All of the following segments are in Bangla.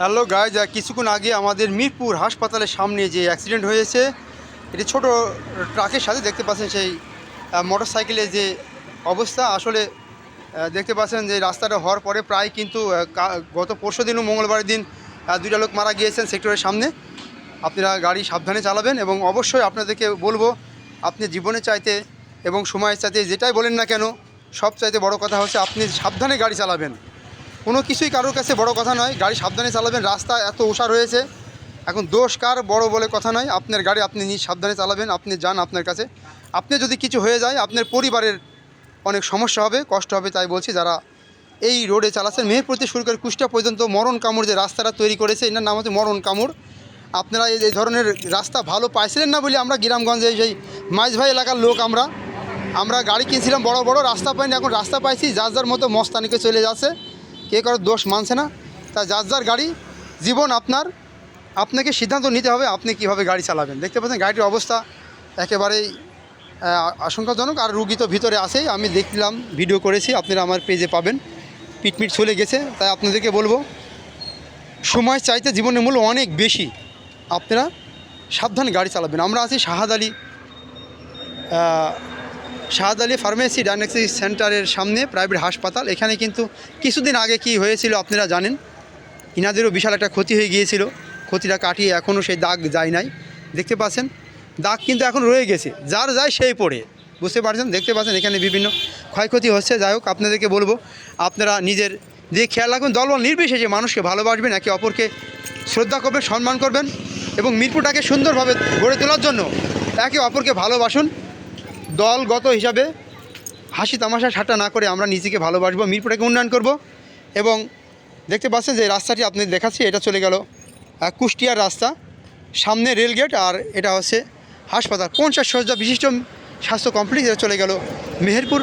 হ্যালো গাইজ কিছুক্ষণ আগে আমাদের মিরপুর হাসপাতালের সামনে যে অ্যাক্সিডেন্ট হয়েছে, এটি ছোট ট্রাকের সাথে দেখতে পাচ্ছেন সেই মোটর সাইকেলের যে অবস্থা। আসলে দেখতে পাচ্ছেন যে রাস্তাটা হওয়ার পরে প্রায় কিন্তু গত পরশু দিনও মঙ্গলবারের দিন দুইটা লোক মারা গিয়েছেন সেক্টরের সামনে। আপনারা গাড়ি সাবধানে চালাবেন এবং অবশ্যই আপনাদেরকে বলব, আপনি জীবনে চাইতে এবং সময়ের চাইতে যেটাই বলেন না কেন সব চাইতে বড় কথা হচ্ছে আপনি সাবধানে গাড়ি চালাবেন। কোনো কিছুই কারোর কাছে বড় কথা নয়। গাড়ি সাবধানে চালাবেন। রাস্তা এত ওষার হয়েছে এখন দোষ কার বড় বলে কথা নয়। আপনার গাড়ি আপনি নিজ সাবধানে চালাবেন। আপনি যান আপনার কাছে। আপনি যদি কিছু হয়ে যায়, আপনার পরিবারের অনেক সমস্যা হবে, কষ্ট হবে, তাই বলছি যারা এই রোডে চালাচ্ছেন। মেহেরপুর থেকে শুরু করে কুষ্টা পর্যন্ত মরণ কামড় যে রাস্তাটা তৈরি করেছে, এটার নাম হচ্ছে মরণ কামড়। আপনারা এই এই ধরনের রাস্তা ভালো পাইছিলেন না বলে আমরা গ্রামগঞ্জে সেই মাঝভাই এলাকার লোক আমরা। আমরা গাড়ি কিনছিলাম বড় বড়, রাস্তা পাইনি। এখন রাস্তা পাইছি, যার যার মতো মস্তানিকে চলে যাচ্ছে। কে কারোর দোষ মানছে না। তা যার যার গাড়ি, জীবন আপনার। আপনাকে সিদ্ধান্ত নিতে হবে আপনি কীভাবে গাড়ি চালাবেন। দেখতে পাচ্ছেন গাড়িটির অবস্থা একেবারেই আশঙ্কাজনক আর রুগী তো ভিতরে আসেই আমি দেখলাম, ভিডিও করেছি, আপনারা আমার পেজে পাবেন। পিটমিট চলে গেছে, তাই আপনাদেরকে বলব, সময় চাইতে জীবনের মূল্য অনেক বেশি। আপনারা সাবধানে গাড়ি চালাবেন। আমরা আছি শাহাদ আলী শাহাদ আলী ফার্মেসি ডায়াগনস্টিক সেন্টারের সামনে প্রাইভেট হাসপাতাল। এখানে কিন্তু কিছুদিন আগে কি হয়েছিল আপনারা জানেন? ইনাদেরও বিশাল একটা ক্ষতি হয়ে গিয়েছিল। ক্ষতিটা কাটিয়ে এখনও সেই দাগ যায় নাই। দেখতে পাচ্ছেন? দাগ কিন্তু এখন রয়ে গেছে। যার যায় সেই পড়ে। বুঝতে পারছেন? দেখতে পাচ্ছেন? এখানে বিভিন্ন ক্ষয়ক্ষতি হচ্ছে। যাই হোক, আপনাদেরকে বলব, আপনারা নিজের দিয়ে খেয়াল রাখবেন। দলবল নির্বিশেষে মানুষকে ভালোবাসবেন, একে অপরকে শ্রদ্ধা করবেন, সম্মান করবেন এবং মিরপুরটাকে সুন্দরভাবে গড়ে তোলার জন্য একে অপরকে ভালোবাসুন। দলগত হিসাবে হাসি তামাশা ঠাট্টা না করে আমরা নিজেকে ভালোবাসবো, মিরপুরটাকে উন্নয়ন করব এবং দেখতে পাচ্ছেন যে রাস্তাটি আপনি দেখাচ্ছি, এটা চলে গেল কুষ্টিয়ার রাস্তা, সামনে রেলগেট আর এটা হচ্ছে হাসপাতাল, পঞ্চাশ শয্যা বিশিষ্ট স্বাস্থ্য কমপ্লেক্স এটা চলে গেল মেহেরপুর।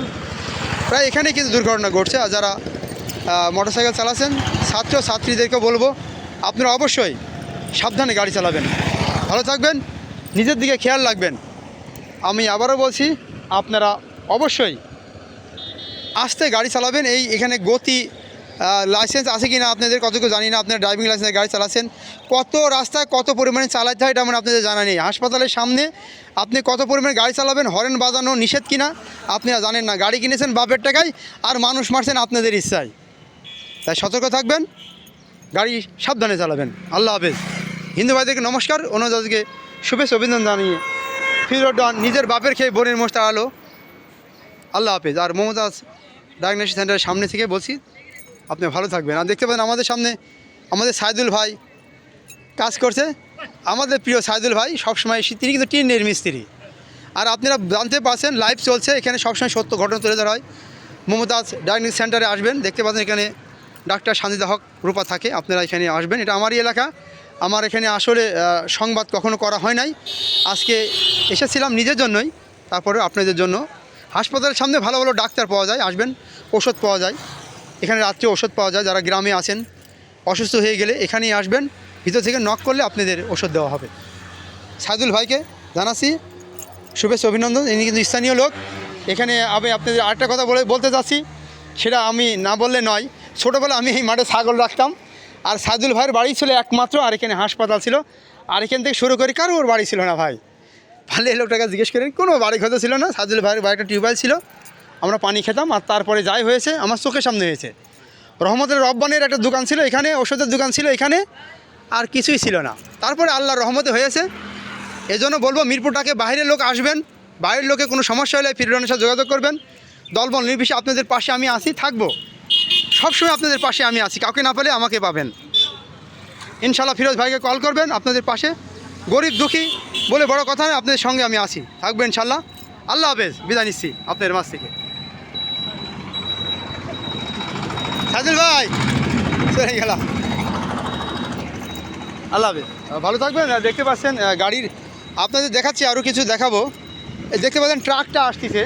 প্রায় এখানেই কিন্তু দুর্ঘটনা ঘটছে আর যারা মোটরসাইকেল চালাচ্ছেন, ছাত্র, ছাত্রীদেরকে বলব, আপনারা অবশ্যই সাবধানে গাড়ি চালাবেন। ভালো থাকবেন, নিজের দিকে খেয়াল রাখবেন। আমি আবারও বলছি, আপনারা অবশ্যই আসতে গাড়ি চালাবেন। এই এখানে গতি লাইসেন্স আছে কি না আপনাদের কতটুকু জানি না, আপনার ড্রাইভিং লাইসেন্সে গাড়ি চালাচ্ছেন। কত রাস্তায় কত পরিমাণে চালাতে হয় এটা আমার আপনাদের জানা নেই। হাসপাতালের সামনে আপনি কত পরিমাণে গাড়ি চালাবেন, হরেন বাজানো নিষেধ কিনা আপনারা জানেন না। গাড়ি কিনেছেন বাপের টাকায়, আর মানুষ মারছেন আপনাদের ইচ্ছায়। তাই সতর্ক থাকবেন, গাড়ি সাবধানে চালাবেন। আল্লাহ হাফেজ। হিন্দু ভাইদেরকে নমস্কার, অন্য অন্যদেরকে শুভেচ্ছা, অভিনন্দন জানিয়ে ফিরোডন নিজের বাপের খেয়ে বোনের মোষ তাড়ালো। আল্লাহ হাফেজ। আর মমতাজ ডায়াগনস্টিক সেন্টারের সামনে থেকে বলছি, আপনি ভালো থাকবেন। আর দেখতে পাবেন আমাদের সামনে আমাদের সাইদুল ভাই কাজ করছে। আমাদের প্রিয় সাইদুল ভাই সবসময় তিনি কিন্তু টিনের মিস্ত্রি। আর আপনারা জানতে পারছেন, লাইভ চলছে। এখানে সবসময় সত্য ঘটনা তুলে ধরা হয়। মমতাজ ডায়াগনস্টিক সেন্টারে আসবেন। দেখতে পাচ্ছেন এখানে ডাক্তার সান্দিদা হক রূপা থাকে। আপনারা এখানে আসবেন। এটা আমারই এলাকা। আমার এখানে আসলে সংবাদ কখনো করা হয় নাই। আজকে এসেছিলাম নিজের জন্যই, তারপরে আপনাদের জন্য। হাসপাতালের সামনে ভালো ভালো ডাক্তার পাওয়া যায়, আসবেন, ওষুধ পাওয়া যায়। এখানে রাত্রে ওষুধ পাওয়া যায়, যারা গ্রামে আছেন, অসুস্থ হয়ে গেলে এখানেই আসবেন। ভিতর থেকে নক করলে আপনাদের ওষুধ দেওয়া হবে। সাইদুল ভাইকে জানাচ্ছি, শুভেচ্ছা, অভিনন্দন। ইনি কিন্তু স্থানীয় লোক। এখানে আমি আপনাদের আরেকটা কথা বলে, বলতে চাচ্ছি, সেটা আমি না বললে নয়। ছোটোবেলা আমি এই মাঠে ছাগল রাখতাম। আর সাইদুল ভাইয়ের বাড়ি ছিল একমাত্র, আর এখানে হাসপাতাল ছিল। আর এখান থেকে শুরু করে কারও ওর বাড়ি ছিল না ভাই। ভালো লোকটাকে জিজ্ঞেস করেন কোনো বাড়ি ঘর ছিল না সাইদুল ভাইয়ের বাড়িটা টিউবওয়েল ছিল। আমরা পানি খেতাম আর তারপরে যাই হয়েছে, আমার চোখের সামনে হয়েছে। রহমতের রব্বানের একটা দোকান ছিল এখানে ওষুধের দোকান ছিল এখানে, আর কিছুই ছিল না। তারপরে আল্লাহর রহমতে হয়েছে। এজন্য বলব, মিরপুরটাকে বাইরের লোক আসবেন, বাইরের লোকে কোনো সমস্যা হলে ফিরোনের সাথে যোগাযোগ করবেন। দলবল নির্বিশেষে আপনাদের পাশে আমি আসি থাকব। সবসময় আপনাদের পাশে আমি আছি। কাউকে না পেলে আমাকে পাবেন। ইনশাল্লাহ ফিরোজ ভাইকে কল করবেন আপনাদের পাশে। গরিব, দুঃখী বলে বড় কথা নয়, আপনাদের সঙ্গে আমি আছি। থাকবেন ইনশাল্লাহ আল্লাহ হাফেজ। বিদায় নিচ্ছি আপনাদের মাছ থেকে। সাজুল ভাই, চলে গেলাম। আল্লাহ হাফেজ। ভালো থাকবেন। দেখতে পাচ্ছেন গাড়ির আপনাদের দেখাচ্ছি আরও কিছু দেখাবো। দেখতে পাচ্ছেন ট্রাকটা আসতেছে।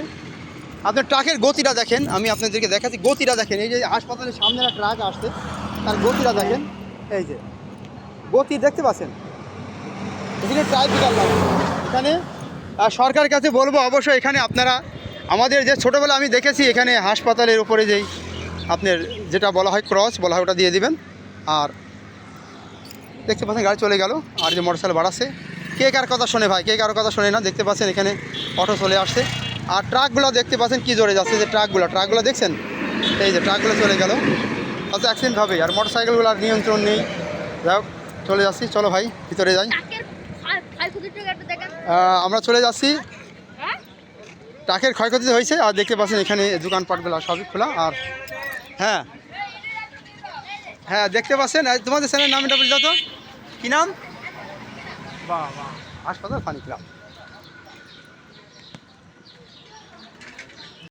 আপনার ট্রাকের গতিটা দেখেন আমি আপনাদেরকে দেখাচ্ছি গতিটা দেখেন এই যে হাসপাতালের সামনে একটা ট্রাক আসছে তার গতিটা দেখেন এই যে গতি দেখতে পাচ্ছেন? এখানে ট্রাইফিকাল লাগে এখানে আহ, সরকারের কাছে বলব অবশ্যই এখানে আপনারা আমাদের যে ছোটোবেলা আমি দেখেছি এখানে হাসপাতালের উপরে যেই আপনার যেটা বলা হয় ক্রস বলা হয় ওটা দিয়ে দিবেন। আর দেখতে পাচ্ছেন গাড়ি চলে গেল আর যে মোটর সাইকেল বাড়াচ্ছে কে কার কথা শোনে ভাই কে কার কথা শোনে না দেখতে পাচ্ছেন এখানে অটো চলে আসছে। আর ট্রাকগুলো দেখতে পাচ্ছেন কি জোরে যাচ্ছে যে ট্রাকগুলো ট্রাকগুলো দেখছেন? এই যে ট্রাকগুলো চলে গেল। তাতে অ্যাক্সিডেন্ট হবে? আর মোটর সাইকেলগুলো আর নিয়ন্ত্রণ নেই। যাই হোক চলে যাচ্ছি। চলো ভাই ভিতরে যাই। আমরা চলে যাচ্ছি। হ্যাঁ? ট্রাকের ক্ষয়ক্ষতি হয়েছে আর দেখতে পাচ্ছেন এখানে দোকানপাটগুলো সবই খোলা। আর হ্যাঁ হ্যাঁ দেখতে পাচ্ছেন। তোমাদের চ্যানেলের নামটা বলে দাও তো। কী নাম? বাহ বাহ হাসপাতাল ফানি ক্লাব।